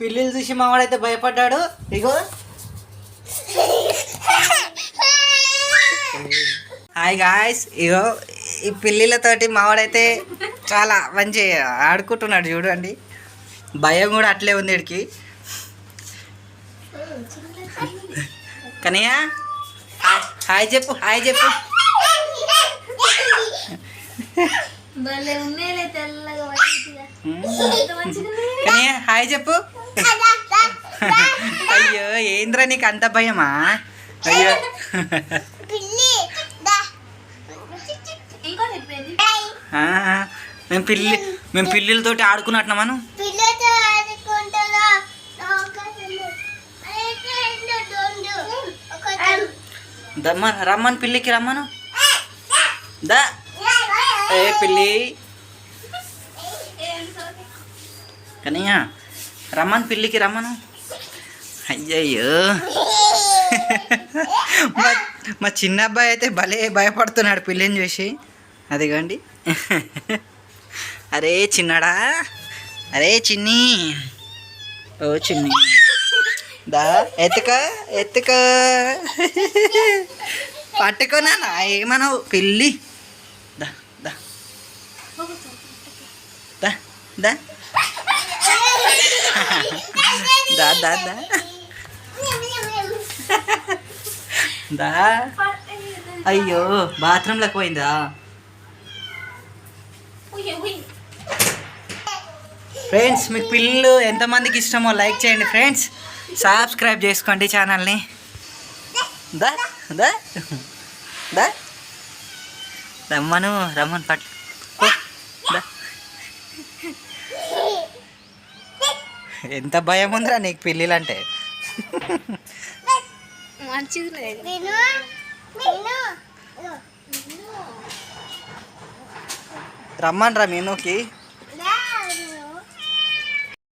పిల్లిలు చూసి మావాడైతే భయపడ్డాడు. ఇగో. Hi guys ఇగో ఈ పిల్లిలతోటి మావాడైతే చాలా మంచి ఆడుకుంటున్నాడు చూడండి. భయం కూడా అట్లే ఉంది వీడికి కనయ్య హాయ్- చెప్పు హాయ్ చెప్పు. ఉన్నాయి. కనయ్య హాయ్ చెప్పు. అయ్యో ఏంద్రా నీకు అంత భయమా? అయ్యో. మేము పిల్లి మేము పిల్లిలతోటి ఆడుకున్నట్టు మనం పిల్లతో ఆడుకుంటారా? ఒకటి దమ్మ రమ్మను పిల్లికి రమ్మను. దా. ఏ పిల్లి. కనయ్య. రమ్మను పిల్లికి రమ్మను. అయ్యయ్యో. మా మా చిన్న అబ్బాయి అయితే భలే భయపడుతున్నాడు పిల్లిని చూసి. అదిగోండి. అరే చిన్నడా. అరే చిన్ని. ఓ చిన్ని. దా ఎత్తుక ఎత్తుక. పట్టుకోనా ఏమనవు పిల్లి. దా దా. దా దా. దా దా దా దా అయ్యో బాత్రూంలోకి పోయిందా? ఫ్రెండ్స్ మీకు పిల్లలు ఎంతమందికి ఇష్టమో లైక్ చేయండి ఫ్రెండ్స్. సబ్స్క్రైబ్ చేసుకోండి ఛానల్ని. దా దా. దా. రమ్మను రమ్మను పట్టు. ఎంత భయం ఉందిరా నీకు పిల్లిలు అంటే రమ్మన్రా మీనుకి.